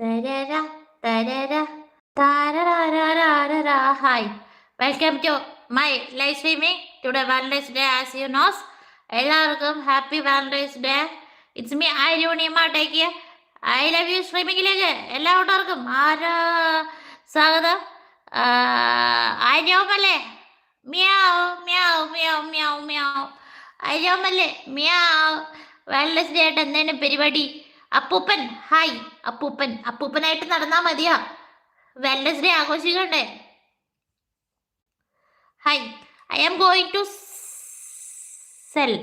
തരര തരര താരരാരാരാരാ. Hi welcome to my live streaming today Valentine's day as you knows എല്ലാവർക്കും happy Valentine's day it's me I യൂണിയമ്മ take I love you സ്ട്രീമിങ്ങിലേക്ക് എല്ലാ കൂട്ടർക്കും ആരാ? സ്വാഗതം. I ജോമല്ലേ meow meow meow meow meow. ജോമല്ലേ meow. Wellness day ആയിട്ട് എന്താണ് പരിപാടി? അപ്പൂപ്പൻ ഹായ്. അപ്പൂപ്പൻ അപ്പൂപ്പനായിട്ട് നടന്നാൽ മതിയോ. Wellness day ആഘോഷിക്കണ്ടേ? Hi. I am going to sell.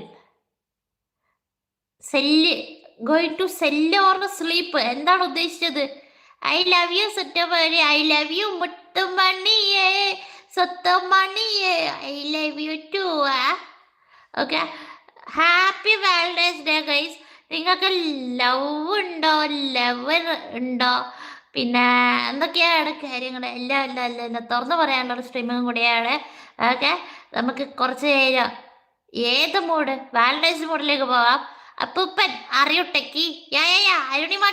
Sell going to sell or sleep എന്താണ് ഉദ്ദേശിച്ചത്? ഐ ലവ് യു സുറ്റമണി ഐ ലവ് യു മുത്തുമണിയേ. സ്വത്തമണിയേ. I love you too okay happy Valentine's day guys നിങ്ങൾക്ക് ലവ് ഉണ്ടോ? ലവർ ഉണ്ടോ? പിന്നെ എന്തൊക്കെയാണ് കാര്യങ്ങൾ എല്ലാം എല്ലാം എല്ലാം എല്ലാം. തുറന്നു പറയാനുള്ള ഒരു സ്ട്രീമിങ്ങും കൂടിയാണ്. ഓക്കെ നമുക്ക് കുറച്ച് നേരം ഏത് മൂഡ് വാലന്റൈൻസ് മൂഡിലേക്ക് പോവാം. അപ്പൂപ്പൻ അറിയുട്ടക്കി. ടെക്കി യാ യാ യാ അരുണിമ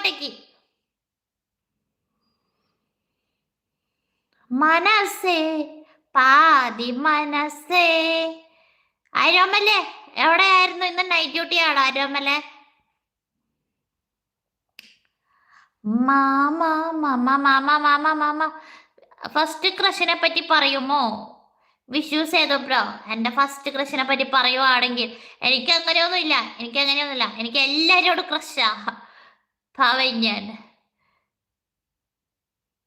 മനസ്സേ പാതി മനസ്സേ. ആരോമല്ലേ എവിടെയായിരുന്നു ഇന്ന് നൈറ്റ് ഡ്യൂട്ടി ആണോ അരോമല്ലേ? മാമ മാമ മാമ മാമ മാമ ഫസ്റ്റ് ക്രഷിനെ പറ്റി പറയുമോ? വിഷു സേതു ബ്രോ എന്റെ ഫസ്റ്റ് ക്രഷിനെ പറ്റി പറയുവാണെങ്കിൽ എനിക്ക് അങ്ങനെയൊന്നുമില്ല എനിക്ക് അങ്ങനെയൊന്നുമില്ല എനിക്ക് എല്ലാവരോടും ക്രഷാ പാവം ഞാൻ.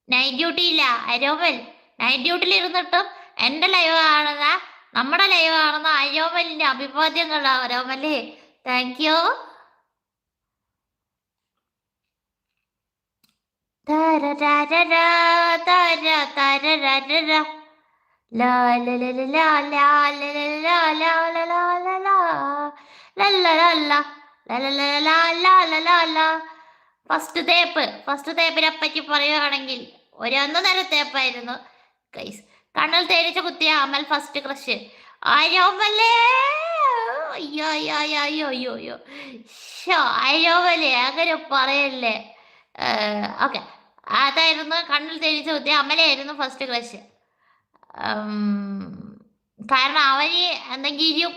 നൈറ്റ് ഡ്യൂട്ടി ഇല്ല അരോമൽ. നൈറ്റ് ഡ്യൂട്ടിയിൽ ഇരുന്നിട്ടും എന്റെ ലൈവ് കാണുന്ന നമ്മുടെ ലൈവ് കാണുന്ന അരോമലിന്റെ അഭിവാദ്യങ്ങൾ അരോമലേ. താങ്ക് യു തര തര തര തര ല ഫസ്റ്റ് തേപ്പ് ഫസ്റ്റ് തേപ്പിനെ പറ്റി പറയുകയാണെങ്കിൽ ഒരൊന്നു നേരം തേപ്പായിരുന്നു ഗൈസ് കണ്ണിൽ തേനിച്ച കുത്തിയ അമൽ ഫസ്റ്റ് ക്രഷ് ആരോമല്ലേ അയ്യോ അയ്യോ അയ്യോ അയ്യോ അയ്യോ ഷോ അയ്യോമല്ലേ അങ്ങനെ പറയല്ലേ ഓക്കെ അതായിരുന്നു കണ്ണിൽ തേനിച്ച കുത്തിയ അമലയായിരുന്നു ഫസ്റ്റ് ക്രഷ് കാരണം അവന് എന്തെങ്കിലും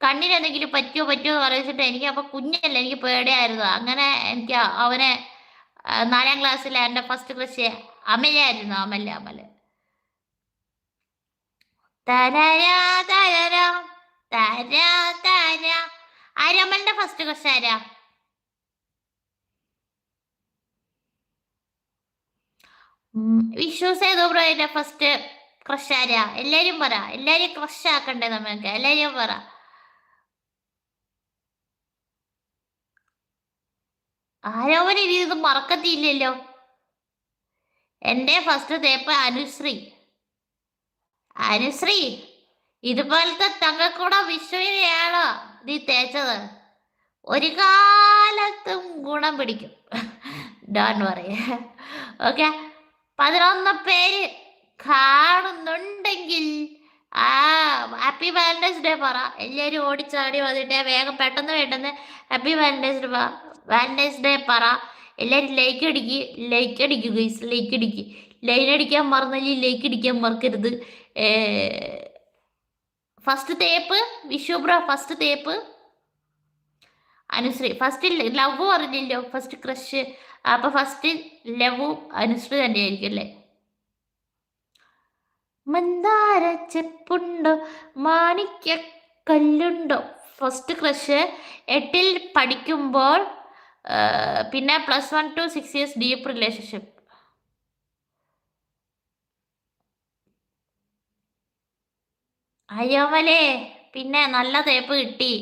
കണ്ണിന് എന്തെങ്കിലും പറ്റുമോ പറ്റുമോ എന്ന് പറഞ്ഞിട്ട് എനിക്ക് അപ്പൊ കുഞ്ഞല്ല എനിക്ക് പേടിയായിരുന്നു. അങ്ങനെ എനിക്ക് അവനെ നാലാം ക്ലാസ്സിലെ എന്റെ ഫസ്റ്റ് ക്രഷ് അമലായിരുന്നു അമല അമല. തരരാ തരരാ തരാ തരാ ആരമലിന്റെ ഫസ്റ്റ് ക്രഷ് ആരാ? വിശ്വസേതോ ബ്രോ ബ്രോയുടെ ഫസ്റ്റ് ക്രഷ് എല്ലാരും പറ. എല്ലാരും ക്രഷ് ആക്കണ്ടേ നമുക്ക് എല്ലാരും പറ. ആരോപണ ഇത് മറക്കത്തില്ലല്ലോ. എന്റെ ഫസ്റ്റ് തേപ്പ അനുശ്രീ. അനുശ്രീ ഇതുപോലത്തെ തങ്ങൾക്കൂടെ വിശ്വനെയാണോ നീ തേച്ചത്? ഒരു കാലത്തും ഗുണം പിടിക്കും. ഡോൺ പറയ ഓക്കെ പതിനൊന്ന് പേര് കാണുന്നുണ്ടെങ്കിൽ ആ ഹാപ്പി വാലന്റൈൻസ് ഡേ പറ. എല്ലാവരും ഓടിച്ചാടി വന്നിട്ട് വേഗം പെട്ടെന്ന് പെട്ടെന്ന് happy valentine's day valentine's day പറ. എല്ലാവരും ലൈക്ക് അടിക്ക്. ലൈക്ക് അടിക്കുക ഗൈസ് ലൈക്ക് അടിക്ക്. ലൈൻ അടിക്കാൻ മറന്നില്ല ലൈക്ക് അടിക്കാൻ മറക്കരുത്. ഫസ്റ്റ് തേപ്പ് വിശ്വബ്ര ബ്രോ ഫസ്റ്റ് തേപ്പ് അനുശ്രീ ഫസ്റ്റ് ലവ് പറഞ്ഞില്ലോ ഫസ്റ്റ് ക്രഷ് അപ്പൊ ഫസ്റ്റ് ലവ് അനുശ്രീ തന്നെയായിരിക്കും അല്ലേ? മന്ദാര ചെപ്പുണ്ടോ? മാണിക്യ കല്ലുണ്ടോ? ഫസ്റ്റ് ക്രഷ് എട്ടിൽ പഠിക്കുമ്പോൾ പിന്നെ plus one two six years deep relationship അരോമലേ പിന്നെ നല്ല തേപ്പ് കിട്ടി.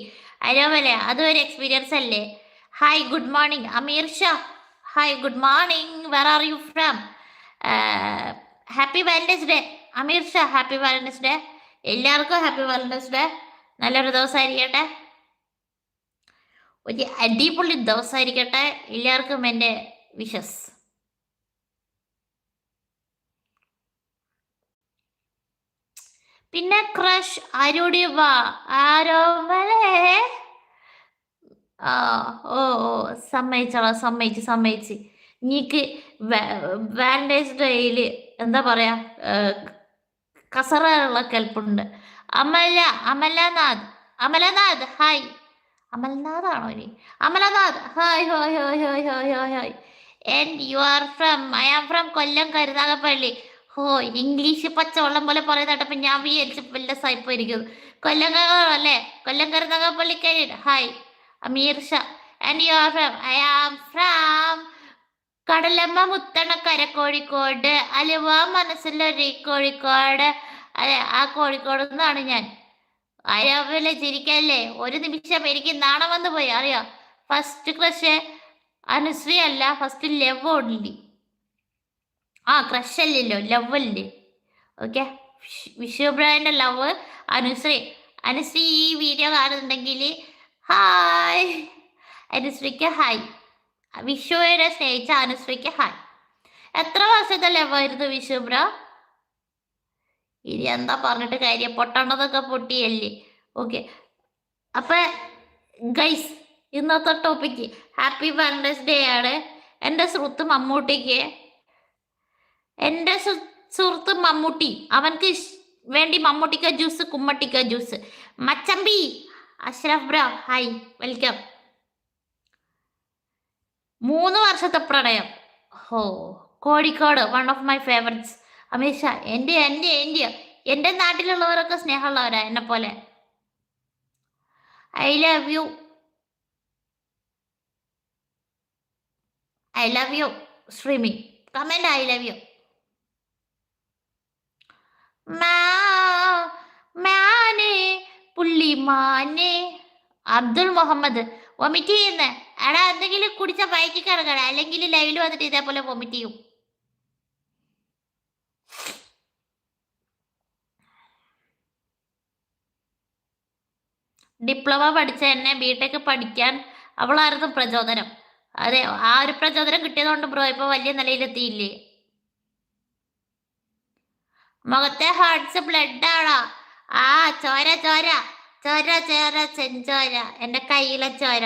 അരോമലേ അതും ഒരു എക്സ്പീരിയൻസ് അല്ലേ? Hi good morning Ameer Shah. Hi good morning where are you from happy valentine's day Ameer Shah happy valentine's day. എല്ലാവർക്കും ഹാപ്പി വാലന്റൈൻസ് ഡേ. നല്ലൊരു ദിവസമായിരിക്കട്ടെ ഒരു അടിപൊളി ദിവസമായിരിക്കട്ടെ എല്ലാവർക്കും എന്റെ വിഷസ്. പിന്നെ ക്രഷ് ആരോടി വാ? ആരോമലേ ആ ഓ ഓ സമ്മതിച്ചോളാം സമ്മതിച്ച് സമ്മതിച്ച്. നീക്ക് വാലന്റൈൻസ് ഡേയിൽ എന്താ പറയാ കസറുള്ള കെൽപ്പുണ്ട്. അമല അമലനാഥ് അമലനാഥ് ഹായ്. അമൽനാഥ് ആണോ ഇനി? Amalanath hi hi hi hi hi hi hi. And you are from I am from Kollam Karunagappally. ഹോ ഇംഗ്ലീഷ് പച്ചവെള്ളം പോലെ പറയുന്നട്ടപ്പോ ഞാൻ വിചാരിച്ച് വല്ല സായിപ്പോ ഇരിക്കുന്നു കൊല്ലം അല്ലേ? Kollam Karunagappally കരുനാഗപ്പള്ളിക്കാരി hi. Ameer Shah and you are from I am from കടലമ്മ മുത്തണ കര കോഴിക്കോട് അലുവ മനസ്സിലൊരു കോഴിക്കോട്. ആ കോഴിക്കോട് നിന്നാണ് ഞാൻ. അയാവല്ലേ ചിരിക്കല്ലേ? ഒരു നിമിഷം എനിക്ക് നാണം വന്നു പോയി അറിയോ? ഫസ്റ്റ് ക്രഷ് അനുശ്രീ അല്ല ഫസ്റ്റ് ലവ് ഓൺലി ആ ക്രഷ് അല്ലല്ലോ ലവ് അല്ലേ? ഓക്കെ വിശ്വബ്രാന്റെ ലവ് അനുശ്രീ. അനുശ്രീ ഈ വീഡിയോ കാണുന്നുണ്ടെങ്കിൽ ഹായ് അനുശ്രീക്ക് ഹായ് വിഷുവിനെ സ്നേഹിച്ച അനുശ്രീക്ക് ഹായ്. എത്ര വർഷത്തെ ലവായിരുന്നു വിഷുബ്ര ഇനി എന്താ പറഞ്ഞിട്ട് കാര്യം? പൊട്ടണതൊക്കെ പൊട്ടിയല്ലേ. ഓക്കെ അപ്പൊ ഗൈസ് ഇന്നത്തെ ടോപ്പിക്ക് ഹാപ്പി വാലന്റൈൻസ് ഡേ ആണ്. എന്റെ സുഹൃത്ത് മമ്മൂട്ടിക്ക് എന്റെ സുഹൃത്ത് മമ്മൂട്ടി അവൻക്ക് വേണ്ടി മമ്മൂട്ടിക്ക ജ്യൂസ് കുമ്മട്ടിക്ക ജ്യൂസ് മച്ചമ്പി അഷ്റഫ് ബ്രോ ഹായ് വെൽക്കം മൂന്ന് വർഷത്തെ പ്രണയം. ഹോ Kozhikode one of my favourites Ameesha എന്റെ എന്റെ എന്റെ എന്റെ നാട്ടിലുള്ളവരൊക്കെ സ്നേഹമുള്ളവരാ എന്നെ പോലെ. I love you I love you Sreemi. Comment I love you മാനെ പുള്ളിമാനെ. അബ്ദുൾ മുഹമ്മദ് വൊമിറ്റ് ചെയ്യുന്നേ. എടാ എന്തെങ്കിലും കുടിച്ച ബൈക്കിൽ കിടക്കണം അല്ലെങ്കിൽ ലൈവിൽ വന്നിട്ട് ഇതേപോലെ വൊമിറ്റ് ചെയ്യും. ഡിപ്ലോമ പഠിച്ച എന്നെ ബിടെക് പഠിക്കാൻ അവളായിരുന്നു പ്രചോദനം. അതെ ആ ഒരു പ്രചോദനം കിട്ടിയതുകൊണ്ട് ബ്രോ ഇപ്പൊ വലിയ നിലയിലെത്തിയില്ലേ? മുഖത്തെ ഹാർട്ട്സ് ബ്ലഡ് ആണോ ആ ചോര ചോര. ചോര ചോര ചെഞ്ചോര. എന്റെ കയ്യിലെ ചോര.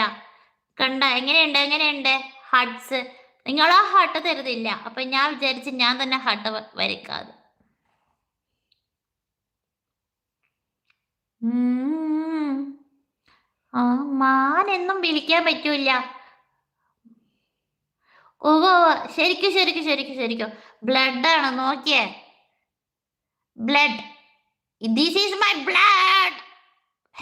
കണ്ട എങ്ങനെയുണ്ട് എങ്ങനെയുണ്ട്? ഹട്ട്സ് നിങ്ങൾ ആ ഹട്ട് തരുന്നില്ല. അപ്പൊ ഞാൻ വിചാരിച്ച് ഞാൻ തന്നെ ഹട്ട് വരയ്ക്കാതെ. ആ മാനെന്നും വിളിക്കാൻ പറ്റൂല ഓ ശരിക്കും ശരിക്കും ശരിക്കും ശരിക്കും. ബ്ലഡ് ആണ്? നോക്കിയേ. Blood this is my blood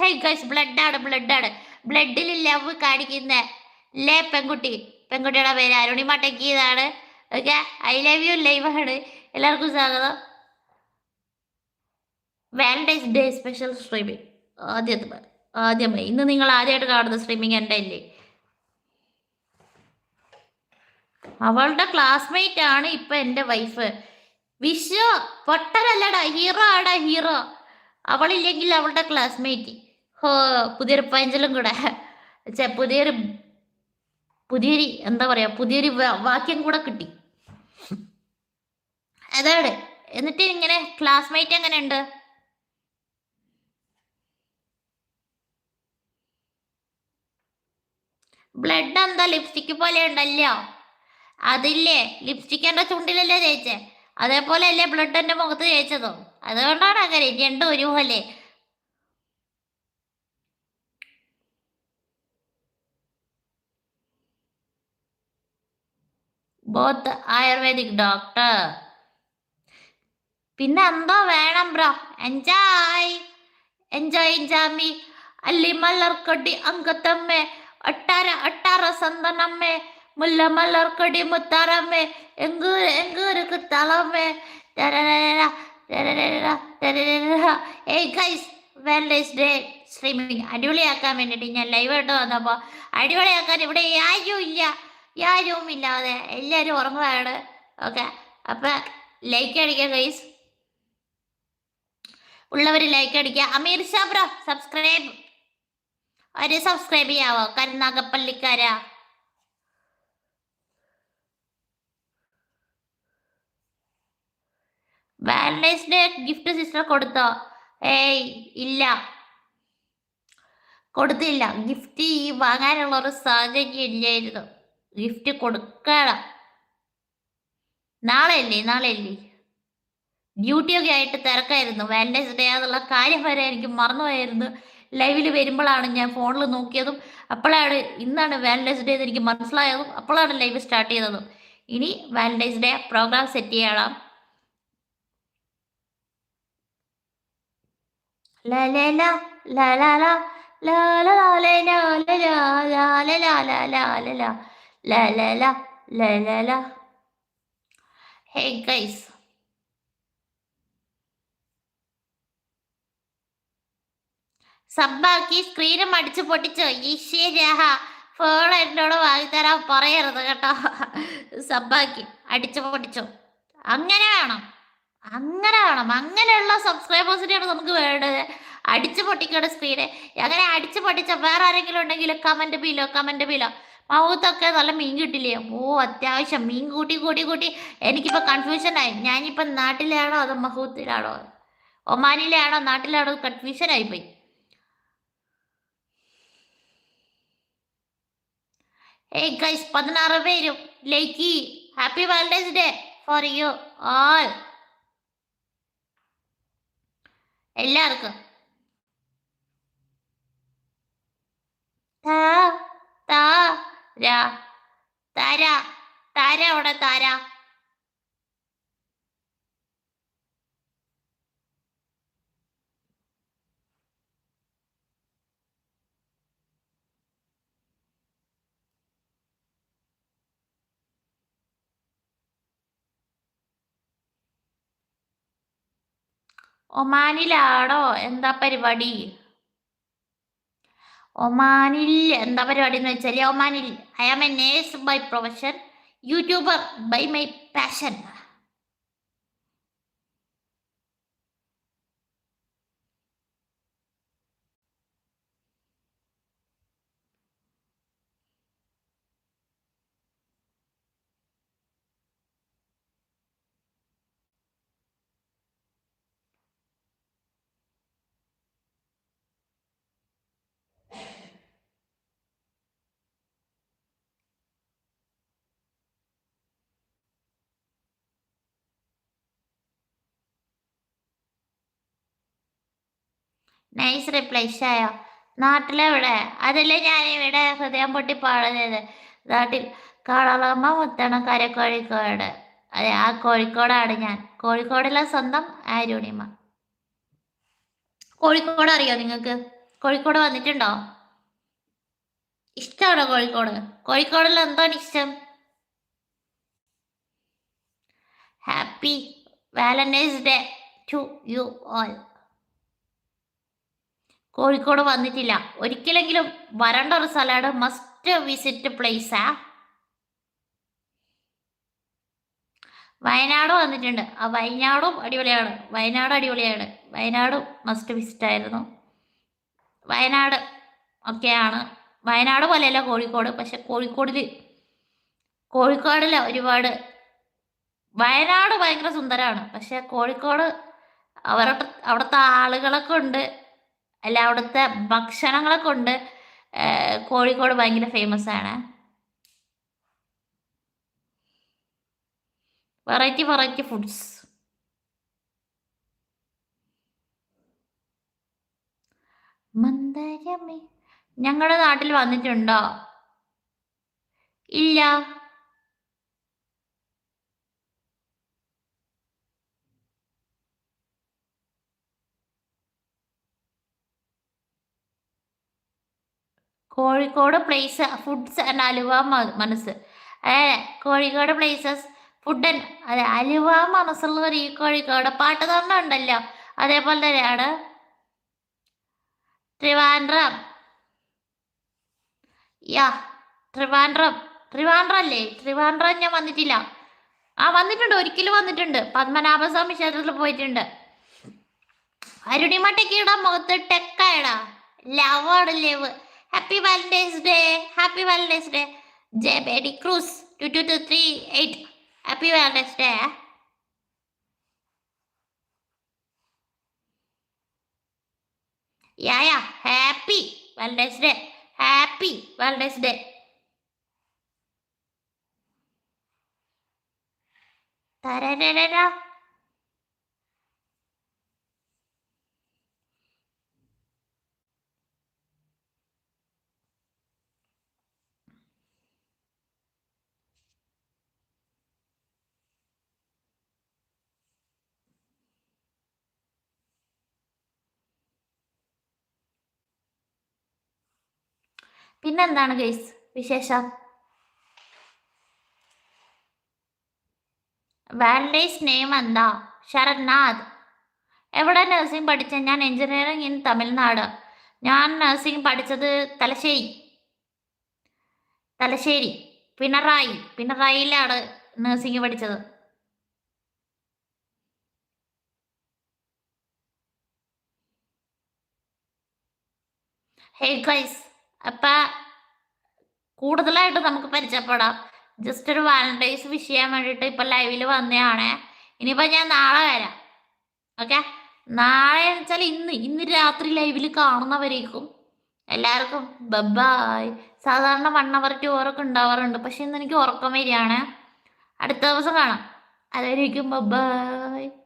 hey guys blood ആണ് ബ്ലഡ് ആണ്. ബ്ലഡിൽ ലവ് കാണിക്കുന്ന ലേ പെൺകുട്ടി? പെൺകുട്ടിയുടെ പേര് Aruni Arunima ടെക്കിയതാണ് okay? I love you live ആണ് എല്ലാവർക്കും സ്വാഗതം. Valentine's day special streaming. ആദ്യത്തെ ആദ്യമായി ഇന്ന് നിങ്ങൾ ആദ്യമായിട്ട് കാണുന്ന സ്ട്രീമിംഗ് എന്റെ അല്ലേ? അവളുടെ ക്ലാസ്മേറ്റ് ആണ് ഇപ്പൊ എന്റെ വൈഫ് വിശ്വ പൊട്ടനല്ലടാ. ഹീറോ ആടാ ഹീറോ. അവളില്ലെങ്കിൽ അവളുടെ ക്ലാസ്മേറ്റ് ഹോ പുതിയൊരു പഞ്ചലും കൂടെ. പുതിയൊരു പുതിയൊരു എന്താ പറയാ പുതിയൊരു വാക്യം കൂടെ കിട്ടി. അതാണ്. എന്നിട്ട് ഇങ്ങനെ ക്ലാസ്മേറ്റ് എങ്ങനെ ഉണ്ട് ബ്ലഡ് എന്താ? ലിപ്സ്റ്റിക് പോലെ ഉണ്ടല്ലോ. അതില്ലേ? ലിപ്സ്റ്റിക് എന്റെ ചുണ്ടിലല്ലേ ചേച്ചേ അതേപോലെ അല്ലേ ബ്ലഡ് എന്റെ മുഖത്ത് ചേച്ചതോ അതുകൊണ്ടാണ് അങ്ങനെ. രണ്ടും ഒരുപോലെ. ബോത്ത് ആയുർവേദിക് ഡോക്ടർ പിന്നെ എന്തോ വേണം ബ്രോ. എൻജോയ് എൻജോയ് ജാമി. അല്ലി മല്ലർക്കൊടി അങ്കത്തമ്മ ഒട്ടാര ഒട്ടാര സന്തനമ്മ. മുല്ല മല്ലർക്കൊടി മുത്താറമ്മേ. എങ്കൂര് എങ്കൂരുക്ക് തളമ്മേ ഏയ് ഗൈസ് വെൽഡേഴ്സ് ഡേ സ്ട്രീമിങ് അടിപൊളിയാക്കാൻ വേണ്ടിയിട്ട് ഞാൻ ലൈവായിട്ട് വന്നപ്പോൾ അടിപൊളിയാക്കാൻ ഇവിടെ ആരും ഇല്ല ആരും ഇല്ലാതെ എല്ലാവരും ഉറങ്ങുകയാണ് ഓക്കെ. അപ്പം ലൈക്ക് അടിക്കുക ഗൈസ് ഉള്ളവർ ലൈക്ക് അടിക്കുക. അമീർ ഷാ ബ്രോ സബ്സ്ക്രൈബ് ഒരു സബ്സ്ക്രൈബ് ചെയ്യാവോ? കരുനാഗപ്പള്ളിക്കാരാ. വാലന്റൈൻസ് ഡേ ഗിഫ്റ്റ് സിസ്റ്റർ കൊടുത്തോ? ഏയ് ഇല്ല. കൊടുത്തില്ല. ഗിഫ്റ്റ് വാങ്ങാനുള്ള ഒരു സാഹചര്യം ഇല്ലായിരുന്നു. ഗിഫ്റ്റ് കൊടുക്കണം നാളെ അല്ലേ നാളെ അല്ലേ ഡ്യൂട്ടിയൊക്കെ ആയിട്ട് തിരക്കായിരുന്നു വാലന്റൈൻസ് ഡേ എന്നുള്ള കാര്യം വരെ എനിക്ക് മറന്നുപോയായിരുന്നു ലൈവിൽ വരുമ്പോഴാണ് ഞാൻ ഫോണിൽ നോക്കിയതും അപ്പോഴാണ് ഇന്നാണ് വാലന്റൈൻസ് ഡേ എന്ന് എനിക്ക് മനസ്സിലായതും അപ്പോഴാണ് ലൈവ് സ്റ്റാർട്ട് ചെയ്തതും ഇനി വാലന്റൈൻസ് ഡേ പ്രോഗ്രാം സെറ്റ് ചെയ്യണം La la la la la la La la la la la la. Hey guys. സബ്ബാക്കി സ്ക്രീനും അടിച്ചു പൊട്ടിച്ചോ? ഈശ്വരഹ ഫോൺ എന്നോട് വാങ്ങിത്തരാൻ പറയരുത് കേട്ടോ. സബ്ബാക്കി അടിച്ചു പൊട്ടിച്ചോ? അങ്ങനെ വേണം. അങ്ങനെ വേണം. അങ്ങനെയുള്ള സബ്സ്ക്രൈബേഴ്സിനെയാണ് നമുക്ക് വേണ്ടത്. അടിച്ചു പൊട്ടിക്കണം സ്ക്രീനെ അങ്ങനെ അടിച്ചു പൊട്ടിച്ച വേറെ ആരെങ്കിലും ഉണ്ടെങ്കിൽ കമന്റ് ബിലോ കമന്റ് ബിലോ മൗത്തൊക്കെ നല്ല മീൻ കിട്ടില്ലേ? ഓ അത്യാവശ്യം. മീൻ കൂട്ടി കൂട്ടി കൂട്ടി. എനിക്കിപ്പോൾ കൺഫ്യൂഷനായി ഞാനിപ്പോൾ നാട്ടിലാണോ അതോ മഹൂത്തിലാണോ? ഒമാനിലാണോ നാട്ടിലാണോ? കൺഫ്യൂഷൻ പോയി. ഏയ് ഗൈസ് പതിനാറ് പേരും. ലൈക്കി. Happy valentine's day for you all എല്ലാവർക്കും. താ താ. രാ താര താര അവിടെ താര. ഒമാനിലാണോ? എന്താ പരിപാടി? ഒമാനിൽ എന്താ പരിപാടി എന്ന് വെച്ചാൽ ഒമാനിൽ I am a nurse by profession YouTuber by my passion nice reply ഷായോ നാട്ടിലെവിടെ? അതല്ലേ ഞാൻ ഇവിടെ ഹൃദയം പൊട്ടി പാടുന്നത് നാട്ടിൽ കാളളമ്മ കര കോഴിക്കോട് അതെ ആ കോഴിക്കോടാണ് ഞാൻ. കോഴിക്കോടിലെ സ്വന്തം ആരുണിമ കോഴിക്കോട് അറിയോ നിങ്ങൾക്ക്? കോഴിക്കോട് വന്നിട്ടുണ്ടോ? ഇഷ്ടമാണോ കോഴിക്കോട്? കോഴിക്കോടിൽ എന്താണ് ഇഷ്ടം? Happy valentine's day to you all Kozhikode വന്നിട്ടില്ല. ഒരിക്കലെങ്കിലും വരണ്ട ഒരു സ്ഥലമാണ് മസ്റ്റ് വിസിറ്റ് പ്ലേസാ വയനാട് വന്നിട്ടുണ്ട്. ആ വയനാടും അടിപൊളിയാണ്. വയനാട് അടിപൊളിയാണ്. വയനാടും മസ്റ്റ് വിസിറ്റ് ആയിരുന്നു. വയനാട് ഒക്കെയാണ്. വയനാട് പോലെയല്ല കോഴിക്കോട്. പക്ഷെ കോഴിക്കോടിൽ കോഴിക്കോടിൽ ഒരുപാട് വയനാട് ഭയങ്കര സുന്ദരമാണ്. പക്ഷെ കോഴിക്കോട് അവരുടെ അവിടുത്തെ ആളുകളൊക്കെ ഉണ്ട്. അല്ല അവിടുത്തെ ഭക്ഷണങ്ങളെ കൊണ്ട് കോഴിക്കോട് ഭയങ്കര ഫേമസ് ആണ്. വെറൈറ്റി വെറൈറ്റി ഫുഡ്സ് മന്ദരമേ ഞങ്ങളുടെ നാട്ടിൽ വന്നിട്ടുണ്ടോ? ഇല്ല. Kozhikode place foods and halwa മനസ്സ്. കോഴിക്കോട് പ്ലേസസ് ഫുഡ് ആൻഡ് അതെ അലുവ മനസ്സുള്ളവർ ഈ കോഴിക്കോട് പാട്ട് തന്നെ ഉണ്ടല്ലോ. അതേപോലെ തന്നെയാണ് ട്രിവാൻഡ്രം. യാ ട്രിവാൻഡ്രം. ട്രിവാൻഡ്രം അല്ലേ? ട്രിവാൻഡ്രം ഞാൻ വന്നിട്ടില്ല. ആ വന്നിട്ടുണ്ട് ഒരിക്കലും വന്നിട്ടുണ്ട്. പത്മനാഭസ്വാമി ക്ഷേത്രത്തിൽ പോയിട്ടുണ്ട്. അരുണിമട്ടയ്ക്കിടാ മുഖത്ത് ടെക്കായടാ. ലവാണ് love Happy Valentine's Day. Happy Valentine's Day. J. Betty Cruz 22238. Happy Valentine's Day. Yeah, yeah. Happy Valentine's Day. Happy Valentine's Day. Ta-da-da-da-da. പിന്നെന്താണ് ഗൈസ് വിശേഷം? വാലന്റൈൻസ് നെയിം എന്താ? ശരത്നാഥ്. എവിടെ നഴ്സിംഗ് പഠിച്ച? ഞാൻ എഞ്ചിനീയറിംഗ് ഇൻ തമിഴ്നാട്. ഞാൻ നഴ്സിംഗ് പഠിച്ചത് തലശ്ശേരി. തലശ്ശേരി. പിണറായി. പിണറായിയിലാണ് നഴ്സിംഗ് പഠിച്ചത്. ഹേ ഗൈസ് അപ്പം കൂടുതലായിട്ട് നമുക്ക് പരിചയപ്പെടാം. ജസ്റ്റ് ഒരു വാലന്റൈൻസ് വിഷ് ചെയ്യാൻ വേണ്ടിയിട്ട് ഇപ്പം ലൈവിൽ വന്നതാണ് ഇനിയിപ്പോൾ ഞാൻ നാളെ വരാം. ഓക്കെ നാളെ വെച്ചാൽ ഇന്ന്. ഇന്ന് രാത്രി ലൈവിൽ കാണുന്നവരേക്കും എല്ലാവർക്കും ബബായ് സാധാരണ വൺ അവർ ടു അവറൊക്കെ ഉണ്ടാവാറുണ്ട്. പക്ഷെ ഇന്ന് എനിക്ക് ഉറക്കം വരികയാണ്. അടുത്ത ദിവസം കാണാം. അതായിരിക്കും ബബായ്